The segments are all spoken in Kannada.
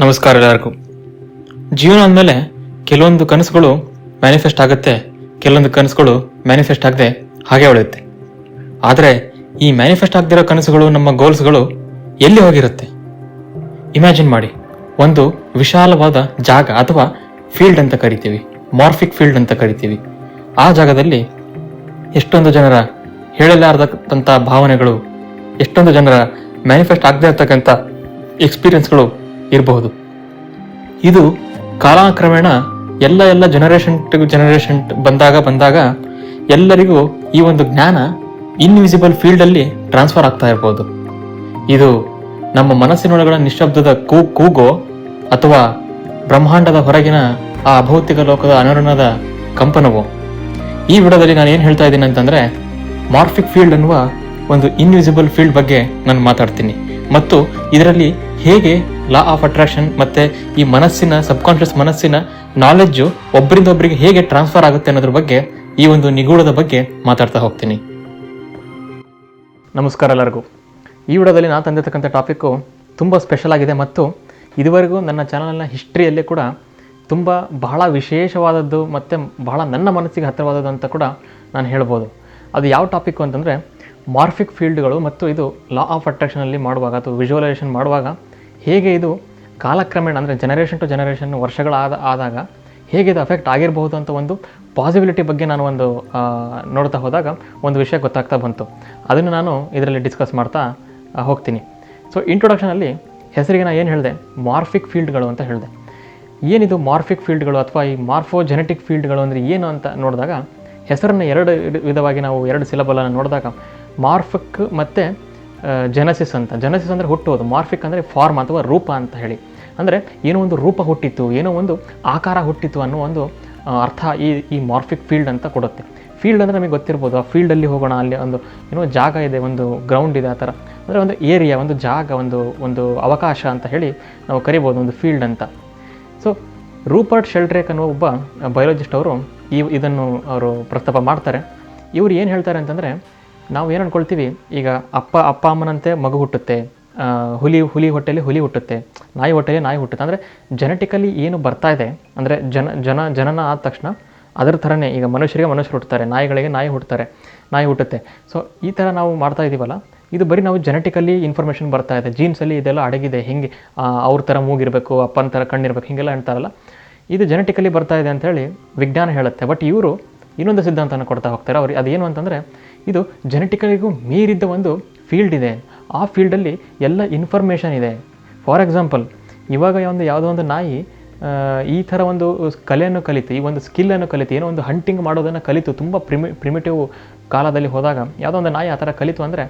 ನಮಸ್ಕಾರ ಎಲ್ಲರಿಗೂ. ಜೀವನ ಅಂದಮೇಲೆ ಕೆಲವೊಂದು ಕನಸುಗಳು ಮ್ಯಾನಿಫೆಸ್ಟ್ ಆಗುತ್ತೆ, ಕೆಲವೊಂದು ಕನಸುಗಳು ಮ್ಯಾನಿಫೆಸ್ಟ್ ಆಗದೆ ಹಾಗೆ ಉಳಿಯುತ್ತೆ. ಆದರೆ ಈ ಮ್ಯಾನಿಫೆಸ್ಟ್ ಆಗದಿರೋ ಕನಸುಗಳು, ನಮ್ಮ ಗೋಲ್ಸ್ಗಳು ಎಲ್ಲಿ ಹೋಗಿರುತ್ತೆ? ಇಮ್ಯಾಜಿನ್ ಮಾಡಿ. ಒಂದು ವಿಶಾಲವಾದ ಜಾಗ ಅಥವಾ ಫೀಲ್ಡ್ ಅಂತ ಕರಿತೀವಿ ಮಾರ್ಫಿಕ್ ಫೀಲ್ಡ್ ಅಂತ ಕರಿತೀವಿ. ಆ ಜಾಗದಲ್ಲಿ ಎಷ್ಟೊಂದು ಜನರ ಹೇಳಲಾರದಂಥ ಭಾವನೆಗಳು, ಎಷ್ಟೊಂದು ಜನರ ಮ್ಯಾನಿಫೆಸ್ಟ್ ಆಗದೇ ಇರ್ತಕ್ಕಂಥ ಎಕ್ಸ್ಪೀರಿಯನ್ಸ್ಗಳು ಇರಬಹುದು. ಇದು ಕಾಲಕ್ರಮೇಣ ಎಲ್ಲ ಎಲ್ಲ ಜನರೇಷನ್ ಟು ಜನರೇಷನ್ ಬಂದಾಗ ಬಂದಾಗ ಎಲ್ಲರಿಗೂ ಈ ಒಂದು ಜ್ಞಾನ ಇನ್ವಿಸಿಬಲ್ ಫೀಲ್ಡಲ್ಲಿ ಟ್ರಾನ್ಸ್ಫರ್ ಆಗ್ತಾ ಇರ್ಬೋದು. ಇದು ನಮ್ಮ ಮನಸ್ಸಿನೊಳಗಡೆ ನಿಶಬ್ದದ ಕೂ, ಕೂಗೋ ಅಥವಾ ಬ್ರಹ್ಮಾಂಡದ ಹೊರಗಿನ ಆ ಅಭೌತಿಕ ಲೋಕದ ಅನುರಣದ ಕಂಪನವೋ. ಈ ವಿಡಿಯೋದಲ್ಲಿ ನಾನು ಏನು ಹೇಳ್ತಾ ಇದ್ದೀನಿ ಅಂತಂದ್ರೆ ಮಾರ್ಫಿಕ್ ಫೀಲ್ಡ್ ಅನ್ನುವ ಒಂದು ಇನ್ವಿಸಿಬಲ್ ಫೀಲ್ಡ್ ಬಗ್ಗೆ ನಾನು ಮಾತಾಡ್ತೀನಿ. ಮತ್ತು ಇದರಲ್ಲಿ ಹೇಗೆ ಲಾ ಆಫ್ ಅಟ್ರಾಕ್ಷನ್ ಮತ್ತೆ ಈ ಮನಸ್ಸಿನ ಸಬ್ಕಾನ್ಷಿಯಸ್ ಮನಸ್ಸಿನ ನಾಲೆಡ್ಜು ಒಬ್ಬರಿಂದ ಒಬ್ಬರಿಗೆ ಹೇಗೆ ಟ್ರಾನ್ಸ್ಫರ್ ಆಗುತ್ತೆ ಅನ್ನೋದ್ರ ಬಗ್ಗೆ ಈ ಒಂದು ನಿಗೂಢದ ಬಗ್ಗೆ ಮಾತಾಡ್ತಾ ಹೋಗ್ತೀನಿ. ನಮಸ್ಕಾರ ಎಲ್ಲರಿಗೂ. ಈ ವಿಡಿಯೋದಲ್ಲಿ ನಾನು ತಂದಿರ್ತಕ್ಕಂಥ ಟಾಪಿಕ್ಕು ತುಂಬ ಸ್ಪೆಷಲ್ ಆಗಿದೆ ಮತ್ತು ಇದುವರೆಗೂ ನನ್ನ ಚಾನಲ್ನ ಹಿಸ್ಟ್ರಿಯಲ್ಲಿ ಕೂಡ ತುಂಬ ಬಹಳ ವಿಶೇಷವಾದದ್ದು ಮತ್ತು ಬಹಳ ನನ್ನ ಮನಸ್ಸಿಗೆ ಹತ್ತಿರವಾದದ್ದು ಅಂತ ಕೂಡ ನಾನು ಹೇಳ್ಬೋದು. ಅದು ಯಾವ ಟಾಪಿಕ್ಕು ಅಂತಂದರೆ ಮಾರ್ಫಿಕ್ ಫೀಲ್ಡ್ಗಳು ಮತ್ತು ಇದು ಲಾ ಆಫ್ ಅಟ್ರಾಕ್ಷನಲ್ಲಿ ಮಾಡುವಾಗ ಅಥವಾ ವಿಜುವಲೈಸೇಷನ್ ಮಾಡುವಾಗ ಹೇಗೆ ಇದು ಕಾಲಕ್ರಮೇಣ ಅಂದರೆ ಜನರೇಷನ್ ಟು ಜನರೇಷನ್ ವರ್ಷಗಳಾದ ಆದಾಗ ಹೇಗೆ ಇದು ಅಫೆಕ್ಟ್ ಆಗಿರಬಹುದು ಅಂತ ಒಂದು ಪಾಸಿಬಿಲಿಟಿ ಬಗ್ಗೆ ನಾನು ಒಂದು ನೋಡ್ತಾ ಹೋದಾಗ ಒಂದು ವಿಷಯ ಗೊತ್ತಾಗ್ತಾ ಬಂತು. ಅದನ್ನು ನಾನು ಇದರಲ್ಲಿ ಡಿಸ್ಕಸ್ ಮಾಡ್ತಾ ಹೋಗ್ತೀನಿ. ಸೊ ಇಂಟ್ರೊಡಕ್ಷನಲ್ಲಿ ಹೆಸರಿಗೆ ನಾನು ಏನು ಹೇಳಿದೆ? ಮಾರ್ಫಿಕ್ ಫೀಲ್ಡ್ಗಳು ಅಂತ ಹೇಳಿದೆ. ಏನಿದು ಮಾರ್ಫಿಕ್ ಫೀಲ್ಡ್ಗಳು ಅಥವಾ ಈ ಮಾರ್ಫೋ ಜೆನೆಟಿಕ್ ಫೀಲ್ಡ್ಗಳು ಅಂದರೆ ಏನು ಅಂತ ನೋಡಿದಾಗ ಹೆಸರನ್ನು ಎರಡು ವಿಧವಾಗಿ ನಾವು ಎರಡು ಸಿಲಬಲನ್ನು ನೋಡಿದಾಗ ಮಾರ್ಫಿಕ್ ಮತ್ತು ಜೆನಸಿಸ್ ಅಂತ. ಜನಸಿಸ್ ಅಂದರೆ ಹುಟ್ಟುವುದು ಮಾರ್ಫಿಕ್ ಅಂದರೆ ಫಾರ್ಮ್ ಅಥವಾ ರೂಪ ಅಂತ ಹೇಳಿ. ಅಂದರೆ ಏನೋ ಒಂದು ರೂಪ ಹುಟ್ಟಿತ್ತು, ಏನೋ ಒಂದು ಆಕಾರ ಹುಟ್ಟಿತ್ತು ಅನ್ನೋ ಒಂದು ಅರ್ಥ ಈ ಈ ಮಾರ್ಫಿಕ್ ಫೀಲ್ಡ್ ಅಂತ ಕೊಡುತ್ತೆ. ಫೀಲ್ಡ್ ಅಂದರೆ ನಮಗೆ ಗೊತ್ತಿರ್ಬೋದು, ಆ ಫೀಲ್ಡಲ್ಲಿ ಹೋಗೋಣ, ಅಲ್ಲಿ ಒಂದು, ಏನೋ ಜಾಗ ಇದೆ, ಒಂದು ಗ್ರೌಂಡ್ ಇದೆ ಆ ಥರ. ಅಂದರೆ ಒಂದು ಏರಿಯಾ ಒಂದು ಜಾಗ, ಒಂದು ಒಂದು ಅವಕಾಶ ಅಂತ ಹೇಳಿ ನಾವು ಕರಿಬೋದು ಒಂದು ಫೀಲ್ಡ್ ಅಂತ. ಸೊ ರೂಪರ್ಟ್ ಶೆಲ್ಟ್ರೇಕ್ ಅನ್ನೋ ಒಬ್ಬ ಬಯೋಲಜಿಸ್ಟ್ ಅವರು ಈ, ಇದನ್ನು ಅವರು ಪ್ರಸ್ತಾಪ ಮಾಡ್ತಾರೆ. ಇವರು ಏನು ಹೇಳ್ತಾರೆ ಅಂತಂದರೆ ನಾವು ಏನು ಅಂದ್ಕೊಳ್ತೀವಿ ಈಗ ಅಪ್ಪ ಅಪ್ಪ ಅಮ್ಮನಂತೆ ಮಗು ಹುಟ್ಟುತ್ತೆ ಹುಲಿ ಹುಲಿ ಹೊಟ್ಟೆಯಲ್ಲಿ ಹುಲಿ ಹುಟ್ಟುತ್ತೆ, ನಾಯಿ ಹೊಟ್ಟೆಯಲ್ಲಿ ನಾಯಿ ಹುಟ್ಟುತ್ತೆ. ಅಂದರೆ ಜೆನೆಟಿಕಲಿ ಏನು ಬರ್ತಾ ಇದೆ, ಅಂದರೆ ಜನ ಜನ, ಜನನ ಆದ ತಕ್ಷಣ ಅದರ ಥರನೇ ಈಗ ಮನುಷ್ಯರಿಗೆ ಮನುಷ್ಯರು ಹುಟ್ಟುತ್ತಾರೆ, ನಾಯಿಗಳಿಗೆ ನಾಯಿ ಹುಟ್ಟುತ್ತಾರೆ, ನಾಯಿ ಹುಟ್ಟುತ್ತೆ. ಸೊ ಈ ಥರ ನಾವು ಮಾಡ್ತಾ ಇದ್ದೀವಲ್ಲ, ಇದು ಬರೀ ನಾವು ಜೆನೆಟಿಕಲಿ ಇನ್ಫಾರ್ಮೇಷನ್ ಬರ್ತಾ ಇದೆ ಜೀನ್ಸಲ್ಲಿ ಇದೆಲ್ಲ ಅಡಗಿದೆ, ಹಿಂಗೆ ಅವ್ರ ಥರ ಮೂಗಿರಬೇಕು, ಅಪ್ಪನ ಥರ ಕಣ್ಣಿರಬೇಕು, ಹಿಂಗೆಲ್ಲ ಹೇಳ್ತಾರಲ್ಲ ಇದು ಜೆನೆಟಿಕಲಿ ಬರ್ತಾ ಇದೆ ಅಂತೇಳಿ ವಿಜ್ಞಾನ ಹೇಳುತ್ತೆ. ಬಟ್ ಇವರು ಇನ್ನೊಂದು ಸಿದ್ಧಾಂತನ ಕೊಡ್ತಾ ಹೋಗ್ತಾರೆ. ಅವ್ರು ಅದೇನು ಅಂತಂದರೆ ಇದು ಜೆನೆಟಿಕಲಿಗೂ ಮೀರಿದ್ದ ಒಂದು ಫೀಲ್ಡ್ ಇದೆ. ಆ ಫೀಲ್ಡಲ್ಲಿ ಎಲ್ಲ ಇನ್ಫಾರ್ಮೇಷನ್ ಇದೆ. ಫಾರ್ ಎಕ್ಸಾಂಪಲ್ ಇವಾಗ ಒಂದು ಯಾವುದೋ ಒಂದು ನಾಯಿ ಈ ಥರ ಒಂದು ಕಲೆಯನ್ನು ಕಲಿತು, ಈ ಒಂದು ಸ್ಕಿಲ್ಲನ್ನು ಕಲಿತು, ಏನೋ ಒಂದು ಹಂಟಿಂಗ್ ಮಾಡೋದನ್ನು ಕಲಿತು, ತುಂಬ ಪ್ರಿಮಿ ಪ್ರಿಮಿಟಿವ್ ಕಾಲದಲ್ಲಿ ಹೋದಾಗ, ಯಾವುದೋ ಒಂದು ನಾಯಿ ಆ ಥರ ಕಲಿತು ಅಂದರೆ,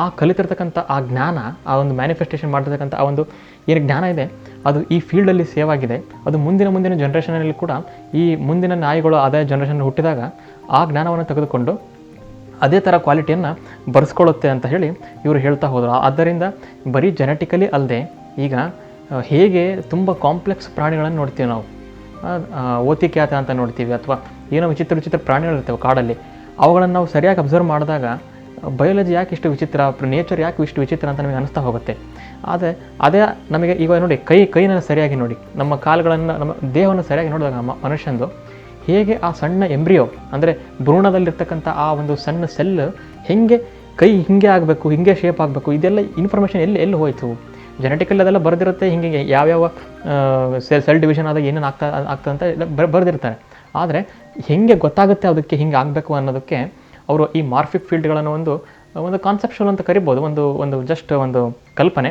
ಆ ಕಲಿತಿರ್ತಕ್ಕಂಥ ಆ ಜ್ಞಾನ, ಆ ಒಂದು ಮ್ಯಾನಿಫೆಸ್ಟೇಷನ್ ಮಾಡಿರ್ತಕ್ಕಂಥ ಆ ಒಂದು ಏನು ಜ್ಞಾನ ಇದೆ, ಅದು ಈ ಫೀಲ್ಡಲ್ಲಿ ಸೇವ್ ಆಗಿದೆ. ಅದು ಮುಂದಿನ ಮುಂದಿನ ಜನ್ರೇಷನಲ್ಲಿ ಕೂಡ ಈ ಮುಂದಿನ ನಾಯಿಗಳು ಅದೇ ಜನ್ರೇಷನ್ ಹುಟ್ಟಿದಾಗ, ಆ ಜ್ಞಾನವನ್ನು ತೆಗೆದುಕೊಂಡು ಅದೇ ಥರ ಕ್ವಾಲಿಟಿಯನ್ನು ಬರೆಸ್ಕೊಳ್ಳುತ್ತೆ ಅಂತ ಹೇಳಿ ಇವರು ಹೇಳ್ತಾ ಹೋದರು. ಆದ್ದರಿಂದ ಬರೀ ಜೆನೆಟಿಕಲಿ ಅಲ್ಲದೆ ಈಗ ಹೇಗೆ ತುಂಬ ಕಾಂಪ್ಲೆಕ್ಸ್ ಪ್ರಾಣಿಗಳನ್ನು ನೋಡ್ತೀವಿ ನಾವು. ಓತಿಕ್ಯಾತ ಅಂತ ನೋಡ್ತೀವಿ ಅಥವಾ ಏನೋ ವಿಚಿತ್ರ ವಿಚಿತ್ರ ಪ್ರಾಣಿಗಳಿರ್ತವೆ ಕಾಡಲ್ಲಿ. ಅವುಗಳನ್ನು ನಾವು ಸರಿಯಾಗಿ ಅಬ್ಸರ್ವ್ ಮಾಡಿದಾಗ ಬಯಾಲಜಿ ಯಾಕೆ ಇಷ್ಟು ವಿಚಿತ್ರ ನೇಚರ್ ಯಾಕೆ ಇಷ್ಟು ವಿಚಿತ್ರ ಅಂತ ನಮಗೆ ಅನಿಸ್ತಾ ಹೋಗುತ್ತೆ. ಆದರೆ ಅದೇ ನಮಗೆ ಈಗ ನೋಡಿ, ಕೈ, ಕೈನ ಸರಿಯಾಗಿ ನೋಡಿ, ನಮ್ಮ ಕಾಲುಗಳನ್ನು, ನಮ್ಮ ದೇಹವನ್ನು ಸರಿಯಾಗಿ ನೋಡಿದಾಗ ಮನುಷ್ಯಂದು ಹೇಗೆ ಆ ಸಣ್ಣ ಎಂಬ್ರಿಯೋ ಅಂದರೆ ಭ್ರೂಣದಲ್ಲಿರ್ತಕ್ಕಂಥ ಆ ಒಂದು ಸಣ್ಣ ಸೆಲ್ ಹೆಂಗೆ ಕೈ ಹಿಂಗೆ ಆಗಬೇಕು, ಹಿಂಗೆ ಶೇಪ್ ಆಗಬೇಕು, ಇದೆಲ್ಲ ಇನ್ಫಾರ್ಮೇಷನ್ ಎಲ್ಲಿ ಎಲ್ಲಿ ಹೋಯಿತು? ಜೆನೆಟಿಕಲ್ಲಿ ಅದೆಲ್ಲ ಬರೆದಿರುತ್ತೆ, ಹಿಂಗೆ ಯಾವ್ಯಾವ ಸೆಲ್ ಸೆಲ್ ಡಿವಿಷನ್ ಆದಾಗ ಏನೇನು ಆಗ್ತಾ ಆಗ್ತದೆ ಅಂತ ಎಲ್ಲ ಬರ್, ಬರೆದಿರ್ತಾರೆ. ಆದರೆ ಹೆಂಗೆ ಗೊತ್ತಾಗುತ್ತೆ ಅದಕ್ಕೆ ಹಿಂಗೆ ಆಗಬೇಕು ಅನ್ನೋದಕ್ಕೆ ಅವರು ಈ ಮಾರ್ಫಿಕ್ ಫೀಲ್ಡ್ಗಳನ್ನು ಒಂದು ಒಂದು ಕಾನ್ಸೆಪ್ಷುವಲ್ ಅಂತ ಕರಿಬೋದು, ಒಂದು ಒಂದು ಜಸ್ಟ್ ಒಂದು ಕಲ್ಪನೆ.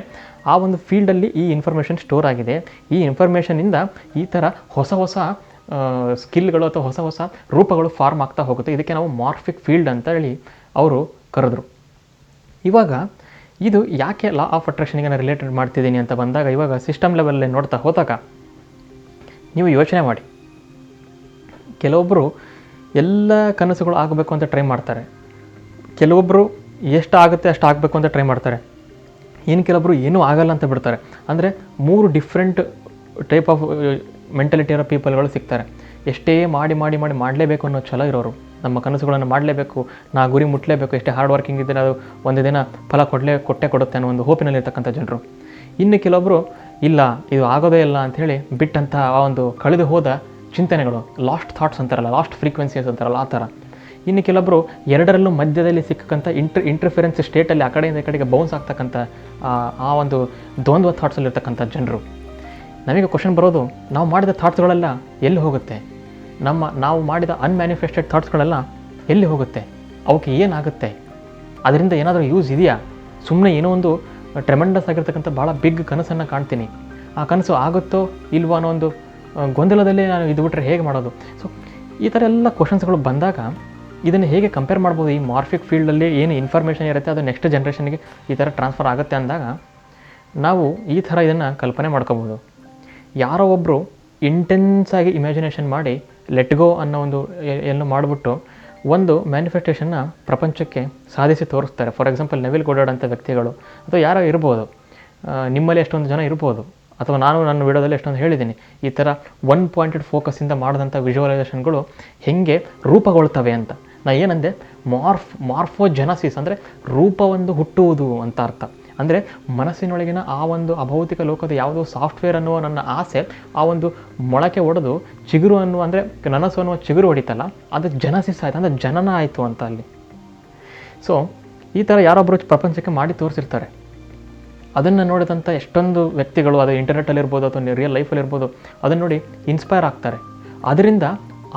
ಆ ಒಂದು ಫೀಲ್ಡಲ್ಲಿ ಈ ಇನ್ಫಾರ್ಮೇಷನ್ ಸ್ಟೋರ್ ಆಗಿದೆ. ಈ ಇನ್ಫಾರ್ಮೇಷನಿಂದ ಈ ಥರ ಹೊಸ ಹೊಸ ಸ್ಕಿಲ್ಗಳು ಅಥವಾ ಹೊಸ ಹೊಸ ರೂಪಗಳು ಫಾರ್ಮ್ ಆಗ್ತಾ ಹೋಗುತ್ತೆ. ಇದಕ್ಕೆ ನಾವು ಮಾರ್ಫಿಕ್ ಫೀಲ್ಡ್ ಅಂತ ಹೇಳಿ ಅವರು ಕರೆದ್ರು. ಇವಾಗ ಇದು ಯಾಕೆ ಲಾ ಆಫ್ ಅಟ್ರಾಕ್ಷನ್ಗೆ ನಾನು ರಿಲೇಟೆಡ್ ಮಾಡ್ತಿದ್ದೀನಿ ಅಂತ ಬಂದಾಗ ಇವಾಗ ಸಿಸ್ಟಮ್ ಲೆವೆಲ್ಲೇ ನೋಡ್ತಾ ಹೋದಾಗ ನೀವು ಯೋಚನೆ ಮಾಡಿ. ಕೆಲವೊಬ್ಬರು ಎಲ್ಲ ಕನಸುಗಳು ಆಗಬೇಕು ಅಂತ ಟ್ರೈ ಮಾಡ್ತಾರೆ. ಕೆಲವೊಬ್ಬರು ಎಷ್ಟು ಆಗುತ್ತೆ ಅಷ್ಟು ಆಗಬೇಕು ಅಂತ ಟ್ರೈ ಮಾಡ್ತಾರೆ. ಇನ್ನು ಕೆಲವೊಬ್ಬರು ಏನೂ ಆಗಲ್ಲ ಅಂತ ಬಿಡ್ತಾರೆ. ಅಂದರೆ ಮೂರು ಡಿಫ್ರೆಂಟ್ ಟೈಪ್ ಆಫ್ ಮೆಂಟಲಿಟಿ ಇರೋ ಪೀಪಲ್ಗಳು ಸಿಗ್ತಾರೆ. ಎಷ್ಟೇ ಮಾಡಿ ಮಾಡಿ ಮಾಡಿ ಮಾಡಲೇಬೇಕು ಅನ್ನೋ ಛಲ ಇರೋರು, ನಮ್ಮ ಕನಸುಗಳನ್ನು ಮಾಡಲೇಬೇಕು, ನಾ ಗುರಿ ಮುಟ್ಟಲೇಬೇಕು ಎಷ್ಟೇ ಹಾರ್ಡ್ ವರ್ಕಿಂಗ್ ಇದ್ದರೆ ಅದು ಒಂದು ದಿನ ಫಲ ಕೊಡಲೇ, ಕೊಟ್ಟೆ ಕೊಡುತ್ತೆ ಅನ್ನೋ ಒಂದು ಹೋಪಿನಲ್ಲಿರ್ತಕ್ಕಂಥ ಜನರು. ಇನ್ನು ಕೆಲವೊಬ್ಬರು ಇಲ್ಲ, ಇದು ಆಗೋದೇ ಇಲ್ಲ ಅಂಥೇಳಿ ಬಿಟ್ಟಂಥ ಆ ಒಂದು ಕಳೆದು ಹೋದ ಚಿಂತನೆಗಳು ಲಾಸ್ಟ್ ಥಾಟ್ಸ್ ಅಂತಾರಲ್ಲ ಲಾಸ್ಟ್ ಫ್ರೀಕ್ವೆನ್ಸೀಸ್ ಅಂತಾರಲ್ಲ, ಆ ಥರ. ಇನ್ನು ಕೆಲವೊಬ್ಬರು ಎರಡರಲ್ಲೂ ಮಧ್ಯದಲ್ಲಿ ಸಿಕ್ಕಂಥ ಇಂಟ್ರ್ ಇಂಟರ್ಫಿರೆನ್ಸ್ ಸ್ಟೇಟಲ್ಲಿ ಆ ಕಡೆಯಿಂದ ಈ ಕಡೆಗೆ ಬೌನ್ಸ್ ಆಗ್ತಕ್ಕಂಥ, ಆ ಒಂದು ದ್ವಂದ್ವ ಥಾಟ್ಸಲ್ಲಿರ್ತಕ್ಕಂಥ ಜನರು. ನಮಗೆ ಕ್ವಶನ್ ಬರೋದು, ನಾವು ಮಾಡಿದ ಥಾಟ್ಸ್ಗಳೆಲ್ಲ ಎಲ್ಲಿ ಹೋಗುತ್ತೆ? ನಮ್ಮ ನಾವು ಮಾಡಿದ ಅನ್ಮ್ಯಾನಿಫೆಸ್ಟೆಡ್ ಥಾಟ್ಸ್ಗಳೆಲ್ಲ ಎಲ್ಲಿ ಹೋಗುತ್ತೆ? ಅವಕ್ಕೆ ಏನಾಗುತ್ತೆ? ಅದರಿಂದ ಏನಾದರೂ ಯೂಸ್ ಇದೆಯಾ? ಸುಮ್ಮನೆ ಏನೋ ಒಂದು ಟ್ರೆಮೆಂಡಸ್ ಆಗಿರ್ತಕ್ಕಂಥ ಭಾಳ ಬಿಗ್ ಕನಸನ್ನು ಕಾಣ್ತೀನಿ. ಆ ಕನಸು ಆಗುತ್ತೋ ಇಲ್ವೋ ಅನ್ನೋ ಒಂದು ಗೊಂದಲದಲ್ಲೇ ನಾನು ಇದು ಬಿಟ್ಟರೆ ಹೇಗೆ ಮಾಡೋದು? ಸೊ ಈ ಥರ ಎಲ್ಲ ಕ್ವಶನ್ಸ್ಗಳು ಬಂದಾಗ ಇದನ್ನು ಹೇಗೆ ಕಂಪೇರ್ ಮಾಡ್ಬೋದು? ಈ ಮಾರ್ಫಿಕ್ ಫೀಲ್ಡಲ್ಲಿ ಏನು ಇನ್ಫಾರ್ಮೇಷನ್ ಇರುತ್ತೆ, ಅದು ನೆಕ್ಸ್ಟ್ ಜನ್ರೇಷನ್ಗೆ ಈ ಥರ ಟ್ರಾನ್ಸ್ಫರ್ ಆಗುತ್ತೆ ಅಂದಾಗ, ನಾವು ಈ ಥರ ಇದನ್ನು ಕಲ್ಪನೆ ಮಾಡ್ಕೋಬೋದು. ಯಾರೋ ಒಬ್ಬರು ಇಂಟೆನ್ಸಾಗಿ ಇಮ್ಯಾಜಿನೇಷನ್ ಮಾಡಿ ಲೆಟ್ ಗೋ ಅನ್ನೋ ಒಂದು ಏನು ಮಾಡಿಬಿಟ್ಟು ಒಂದು ಮ್ಯಾನಿಫೆಸ್ಟೇಷನ್ನ ಪ್ರಪಂಚಕ್ಕೆ ಸಾಧಿಸಿ ತೋರಿಸ್ತಾರೆ. ಫಾರ್ ಎಕ್ಸಾಂಪಲ್ ನವಿಲ್ ಅಂತ ವ್ಯಕ್ತಿಗಳು, ಅಥವಾ ಯಾರೋ ಇರ್ಬೋದು ನಿಮ್ಮಲ್ಲಿ ಎಷ್ಟೊಂದು ಜನ ಇರ್ಬೋದು, ಅಥವಾ ನಾನು ನನ್ನ ವಿಡಿಯೋದಲ್ಲಿ ಎಷ್ಟೊಂದು ಹೇಳಿದ್ದೀನಿ, ಈ ಥರ ಒನ್ ಪಾಯಿಂಟೆಡ್ ಫೋಕಸಿಂದ ಮಾಡಿದಂಥ ವಿಜುವಲೈಸೇಷನ್ಗಳು ಹೇಗೆ ರೂಪಗೊಳ್ತವೆ ಅಂತ. ನಾನು ಏನಂದೆ ಮಾರ್ಫ್ ಮಾರ್ಫೋ ಜನಸಿಸ್ ಅಂದರೆ ರೂಪವೊಂದು ಹುಟ್ಟುವುದು ಅಂತ ಅರ್ಥ. ಅಂದರೆ ಮನಸ್ಸಿನೊಳಗಿನ ಆ ಒಂದು ಅಭೌತಿಕ ಲೋಕದ ಯಾವುದೋ ಸಾಫ್ಟ್ವೇರ್ ಅನ್ನುವ ನನ್ನ ಆಸೆ, ಆ ಒಂದು ಮೊಳಕೆ ಒಡೆದು ಚಿಗುರು ಅನ್ನುವ ಅಂದರೆ ನನಸು ಅನ್ನುವ ಚಿಗುರು ಹೊಡಿತಲ್ಲ, ಅದು ಜನಸಿಸ್ ಆಯಿತು, ಅಂದರೆ ಜನನ ಆಯಿತು ಅಂತ ಅಲ್ಲಿ. ಸೊ ಈ ಥರ ಯಾರೊಬ್ಬರು ಪ್ರಪಂಚಕ್ಕೆ ಮಾಡಿ ತೋರಿಸಿರ್ತಾರೆ. ಅದನ್ನು ನೋಡಿದಂಥ ಎಷ್ಟೊಂದು ವ್ಯಕ್ತಿಗಳು, ಅದು ಇಂಟರ್ನೆಟ್ಟಲ್ಲಿರ್ಬೋದು ಅಥವಾ ರಿಯಲ್ ಲೈಫಲ್ಲಿರ್ಬೋದು ಅದನ್ನು ನೋಡಿ ಇನ್ಸ್ಪೈರ್ ಆಗ್ತಾರೆ. ಅದರಿಂದ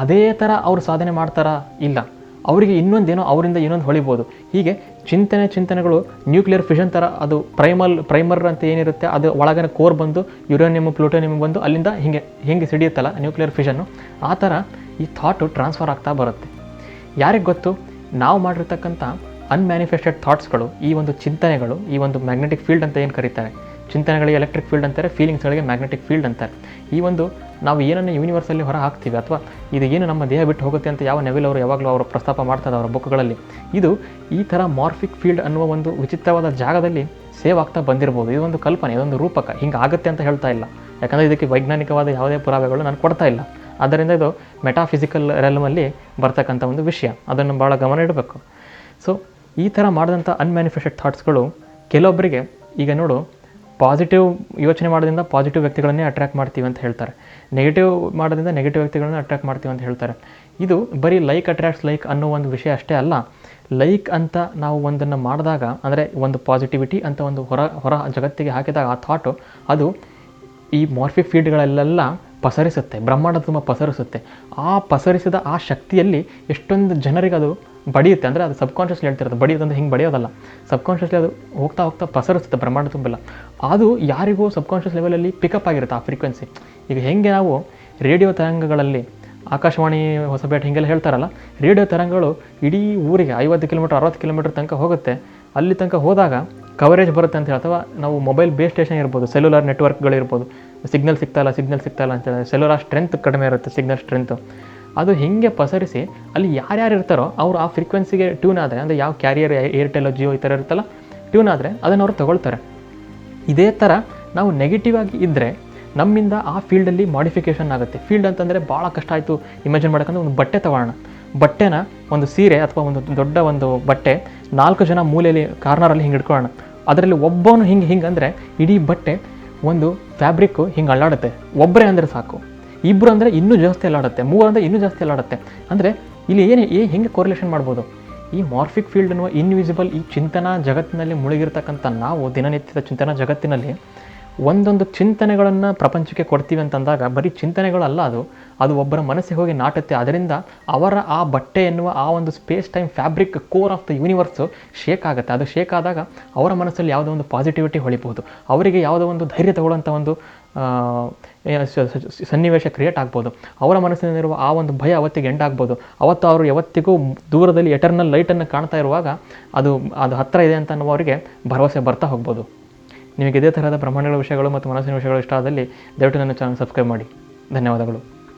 ಅದೇ ಥರ ಅವರು ಸಾಧನೆ ಮಾಡ್ತಾರಾ? ಇಲ್ಲ. ಅವರಿಗೆ ಇನ್ನೊಂದೇನೋ ಅವರಿಂದ ಇನ್ನೊಂದು ಹೊಳಿಬೋದು. ಹೀಗೆ ಚಿಂತನೆ ಚಿಂತನೆಗಳು ನ್ಯೂಕ್ಲಿಯರ್ ಫಿಷನ್ ಥರ ಅದು ಪ್ರೈಮಲ್ ಪ್ರೈಮರ್ ಅಂತ ಏನಿರುತ್ತೆ, ಅದು ಒಳಗಡೆ ಕೋರ್ ಬಂದು ಯುರೇನಿಯಮ್ ಪ್ಲೂಟೋನಿಯಮ್ ಬಂದು ಅಲ್ಲಿಂದ ಹಿಂಗೆ ಹಿಂಗೆ ಸಿಡಿಯುತ್ತಲ್ಲ ನ್ಯೂಕ್ಲಿಯರ್ ಫಿಷನ್ನು ಆ ಥರ ಈ ಥಾಟು ಟ್ರಾನ್ಸ್ಫರ್ ಆಗ್ತಾ ಬರುತ್ತೆ. ಯಾರಿಗೆ ಗೊತ್ತು? ನಾವು ಮಾಡಿರ್ತಕ್ಕಂಥ ಅನ್ಮ್ಯಾನಿಫೆಸ್ಟೆಡ್ ಥಾಟ್ಸ್ಗಳು ಈ ಒಂದು ಚಿಂತನೆಗಳು, ಈ ಒಂದು ಮ್ಯಾಗ್ನೆಟಿಕ್ ಫೀಲ್ಡ್ ಅಂತ ಏನು ಕರೀತಾರೆ? ಚಿಂತನೆಗಳಿಗೆ ಎಲೆಕ್ಟ್ರಿಕ್ ಫೀಲ್ಡ್ ಅಂತಾರೆ ಫೀಲಿಂಗ್ಸ್ಗಳಿಗೆ ಮ್ಯಾಗ್ನೆಟಿಕ್ ಫೀಲ್ಡ್ ಅಂತಾರೆ. ಈ ಒಂದು ನಾವು ಏನನ್ನು ಯೂನಿವರ್ಸಲ್ಲಿ ಹೊರ ಹಾಕ್ತೀವಿ ಅಥವಾ ಇದು ಏನು ನಮ್ಮ ದೇಹ ಬಿಟ್ಟು ಹೋಗುತ್ತೆ ಅಂತ ಯಾವ ನೆವಿಲ್ ಅವರು ಯಾವಾಗಲೂ ಅವರು ಪ್ರಸ್ತಾಪ ಮಾಡ್ತಾರೆ ಅವರ ಬುಕ್ಗಳಲ್ಲಿ, ಇದು ಈ ಥರ ಮಾರ್ಫಿಕ್ ಫೀಲ್ಡ್ ಅನ್ನುವ ಒಂದು ವಿಚಿತ್ರವಾದ ಜಾಗದಲ್ಲಿ ಸೇವ್ ಆಗ್ತಾ ಬಂದಿರ್ಬೋದು. ಇದೊಂದು ಕಲ್ಪನೆ, ಇದೊಂದು ರೂಪಕ. ಹಿಂಗೆ ಆಗುತ್ತೆ ಅಂತ ಹೇಳ್ತಾ ಇಲ್ಲ. ಯಾಕಂದರೆ ಇದಕ್ಕೆ ವೈಜ್ಞಾನಿಕವಾದ ಯಾವುದೇ ಪುರಾವೆಗಳು ನಾನು ಕೊಡ್ತಾ ಇಲ್ಲ. ಆದ್ದರಿಂದ ಇದು ಮೆಟಾಫಿಸಿಕಲ್ ರೆಲ್ಮಲ್ಲಿ ಬರ್ತಕ್ಕಂಥ ಒಂದು ವಿಷಯ. ಅದನ್ನು ಭಾಳ ಗಮನ ಇಡಬೇಕು. ಸೊ ಈ ಥರ ಮಾಡಿದಂಥ ಅನ್ಮ್ಯಾನಿಫೆಸ್ಟೆಡ್ ಥಾಟ್ಸ್ಗಳು ಕೆಲವೊಬ್ಬರಿಗೆ ಈಗ ನೋಡು ಪಾಸಿಟಿವ್ ಯೋಚನೆ ಮಾಡೋದ್ರಿಂದ ಪಾಸಿಟಿವ್ ವ್ಯಕ್ತಿಗಳನ್ನೇ ಅಟ್ರ್ಯಾಕ್ಟ್ ಮಾಡ್ತೀವಿ ಅಂತ ಹೇಳ್ತಾರೆ. ನೆಗೆಟಿವ್ ಮಾಡೋದ್ರಿಂದ ನೆಗೆಟಿವ್ ವ್ಯಕ್ತಿಗಳನ್ನ ಅಟ್ರ್ಯಾಕ್ಟ್ ಮಾಡ್ತೀವಿ ಅಂತ ಹೇಳ್ತಾರೆ. ಇದು ಬರೀ ಲೈಕ್ ಅಟ್ರ್ಯಾಕ್ಟ್ಸ್ ಲೈಕ್ ಅನ್ನೋ ಒಂದು ವಿಷಯ ಅಷ್ಟೇ ಅಲ್ಲ ಲೈಕ್ ಅಂತ ನಾವು ಒಂದನ್ನು ಮಾಡಿದಾಗ, ಅಂದರೆ ಒಂದು ಪಾಸಿಟಿವಿಟಿ ಅಂತ ಒಂದು ಹೊರ ಹೊರ ಜಗತ್ತಿಗೆ ಹಾಕಿದಾಗ ಆ ಥಾಟು ಅದು ಈ ಮಾರ್ಫಿಕ್ ಫೀಲ್ಡ್ಗಳಲ್ಲೆಲ್ಲ ಪಸರಿಸುತ್ತೆ ಬ್ರಹ್ಮಾಂಡ ತುಂಬ ಪಸರಿಸುತ್ತೆ. ಆ ಪಸರಿಸಿದ ಆ ಶಕ್ತಿಯಲ್ಲಿ ಎಷ್ಟೊಂದು ಜನರಿಗೆ ಅದು ಬಡಿಯುತ್ತೆ ಅಂದರೆ ಅದು ಸಬ್ಕಾನ್ಷಿಯಸ್ಲಿ ಹೇಳ್ತಿರೋದು ಬಡಿಯೋದು ಅಂದರೆ ಹಿಂಗೆ ಬಡಿಯೋದಲ್ಲ. ಸಬ್ಕಾನ್ಷಿಯಸ್ಲಿ ಅದು ಹೋಗ್ತಾ ಹೋಗ್ತಾ ಪಸರಿಸುತ್ತೆ, ಬ್ರಹ್ಮಾಂಡ ತುಂಬೆಲ್ಲ. ಅದು ಯಾರಿಗೂ ಸಬ್ಕಾನ್ಷಿಯಸ್ ಲೆವೆಲಲ್ಲಿ ಪಿಕಪ್ ಆಗಿರುತ್ತೆ ಆ ಫ್ರೀಕ್ವೆನ್ಸಿ ಈಗ ಹೆಂಗೆ ನಾವು ರೇಡಿಯೋ ತರಂಗಗಳಲ್ಲಿ, ಆಕಾಶವಾಣಿ, ಹೊಸಪೇಟೆ ಹಿಂಗೆಲ್ಲ ಹೇಳ್ತಾರಲ್ಲ, ರೇಡಿಯೋ ತರಂಗಗಳು ಇಡೀ ಊರಿಗೆ ಐವತ್ತು ಕಿಲೋಮೀಟ್ರ್, ಅರವತ್ತು ಕಿಲೋಮೀಟ್ರ್ ತನಕ ಹೋಗುತ್ತೆ. ಅಲ್ಲಿ ತನಕ ಹೋದಾಗ ಕವರೇಜ್ ಬರುತ್ತೆ ಅಂತ ಹೇಳಿ, ಅಥವಾ ನಾವು ಮೊಬೈಲ್ ಬೇಸ್ ಸ್ಟೇಷನ್ ಇರ್ಬೋದು ಸೆಲ್ಯುಲರ್ ನೆಟ್ವರ್ಕ್ಗಳಿರ್ಬೋದು ಸಿಗ್ನಲ್ ಸಿಗ್ತಾಯಿಲ್ಲ ಸಿಗ್ನಲ್ ಸಿಗ್ತಾಯಿಲ್ಲ ಅಂತ ಸೆಲ್ಯುಲರ್ ಸ್ಟ್ರೆಂತ್ ಕಡಿಮೆ ಇರುತ್ತೆ ಸಿಗ್ನಲ್ ಸ್ಟ್ರೆಂತು ಅದು ಹಿಂಗೆ ಪಸರಿಸಿ ಅಲ್ಲಿ ಯಾರ್ಯಾರು ಇರ್ತಾರೋ ಅವರು ಆ ಫ್ರೀಕ್ವೆನ್ಸಿಗೆ ಟ್ಯೂನ್ ಆದರೆ, ಅಂದರೆ ಯಾವ ಕ್ಯಾರಿಯರ್ ಏರ್ಟೆಲ್ ಜಿಯೋ ಈ ಥರ ಇರುತ್ತಲ್ಲ ಟ್ಯೂನ್ ಆದರೆ ಅದನ್ನು ಅವರು ತಗೊಳ್ತಾರೆ. ಇದೇ ಥರ ನಾವು ನೆಗೆಟಿವ್ ಆಗಿ ಇದ್ದರೆ ನಮ್ಮಿಂದ ಆ ಫೀಲ್ಡಲ್ಲಿ ಮಾಡಿಫಿಕೇಷನ್ ಆಗುತ್ತೆ. ಫೀಲ್ಡ್ ಅಂತಂದರೆ ಭಾಳ ಕಷ್ಟ ಆಯಿತು ಇಮ್ಯಾಜಿನ್ ಮಾಡೋಕ್ಕಂದ್ರೆ ಒಂದು ಬಟ್ಟೆ ತಗೊಳ್ಳೋಣ. ಬಟ್ಟೆನ ಒಂದು ಸೀರೆ ಅಥವಾ ಒಂದು ದೊಡ್ಡ ಒಂದು ಬಟ್ಟೆ ನಾಲ್ಕು ಜನ ಮೂಲೆಯಲ್ಲಿ ಕಾರ್ನರಲ್ಲಿ ಹಿಂಗೆ ಇಟ್ಕೊಳ್ಳೋಣ. ಅದರಲ್ಲಿ ಒಬ್ಬನು ಹಿಂಗೆ ಹಿಂಗೆ ಅಂದರೆ ಇಡೀ ಬಟ್ಟೆ ಒಂದು ಫ್ಯಾಬ್ರಿಕ್ಕು ಹಿಂಗೆ ಅಳ್ಳಾಡುತ್ತೆ ಒಬ್ಬರೇ ಅಂದರೆ ಸಾಕು. ಇಬ್ಬರು ಅಂದರೆ ಇನ್ನೂ ಜಾಸ್ತಿ ಅಲ್ಲಾಡುತ್ತೆ ಮೂರು ಅಂದರೆ ಇನ್ನೂ ಜಾಸ್ತಿ ಅಲ್ಲಾಡುತ್ತೆ. ಅಂದರೆ ಇಲ್ಲಿ ಏನು, ಏ ಹೆಂಗೆ ಕೋರಿಲೇಷನ್ ಮಾಡ್ಬೋದು? ಈ ಮಾರ್ಫಿಕ್ ಫೀಲ್ಡ್ ಅನ್ನುವ ಇನ್ವಿಸಿಬಲ್ ಈ ಚಿಂತನಾ ಜಗತ್ತಿನಲ್ಲಿ ಮುಳುಗಿರ್ತಕ್ಕಂಥ ನಾವು ದಿನನಿತ್ಯದ ಚಿಂತನಾ ಜಗತ್ತಿನಲ್ಲಿ ಒಂದೊಂದು ಚಿಂತನೆಗಳನ್ನು ಪ್ರಪಂಚಕ್ಕೆ ಕೊಡ್ತೀವಿ ಅಂತಂದಾಗ ಬರೀ ಚಿಂತನೆಗಳಲ್ಲ ಅದು ಅದು ಒಬ್ಬರ ಮನಸ್ಸಿಗೆ ಹೋಗಿ ನಾಟುತ್ತೆ. ಅದರಿಂದ ಅವರ ಆ ಬಟ್ಟೆ ಎನ್ನುವ ಆ ಒಂದು space time fabric core of the universe shake ಆಗುತ್ತೆ. ಅದು ಶೇಕ್ ಆದಾಗ ಅವರ ಮನಸ್ಸಲ್ಲಿ ಯಾವುದೋ ಒಂದು ಪಾಸಿಟಿವಿಟಿ ಹೊಳಿಬಹುದು ಅವರಿಗೆ ಯಾವುದೋ ಒಂದು ಧೈರ್ಯ ತಗೊಳ್ಳೋಂಥ ಒಂದು ಸನ್ನಿವೇಶ ಕ್ರಿಯೇಟ್ ಆಗ್ಬೋದು. ಅವರ ಮನಸ್ಸಿನಲ್ಲಿರುವ ಆ ಒಂದು ಭಯ ಅವತ್ತಿಗೆ ಎಂಡ್ ಆಗ್ಬೋದು ಅವತ್ತು ಅವರು ಯಾವತ್ತಿಗೂ ದೂರದಲ್ಲಿ ಎಟರ್ನಲ್ ಲೈಟನ್ನು ಕಾಣ್ತಾ ಇರುವಾಗ ಅದು ಅದು ಹತ್ತಿರ ಇದೆ ಅಂತ ಅನ್ನುವವರಿಗೆ ಭರವಸೆ ಬರ್ತಾ ಹೋಗ್ಬೋದು. ನಿಮಗೆ ಇದೇ ಥರದ ಬ್ರಹ್ಮಾಂಡಗಳ ವಿಷಯಗಳು ಮತ್ತು ಮನಸ್ಸಿನ ವಿಷಯಗಳು ಇಷ್ಟ ಆದಲ್ಲಿ ದಯವಿಟ್ಟು ನನ್ನ ಚಾನಲ್ ಸಬ್ಸ್ಕ್ರೈಬ್ ಮಾಡಿ. ಧನ್ಯವಾದಗಳು.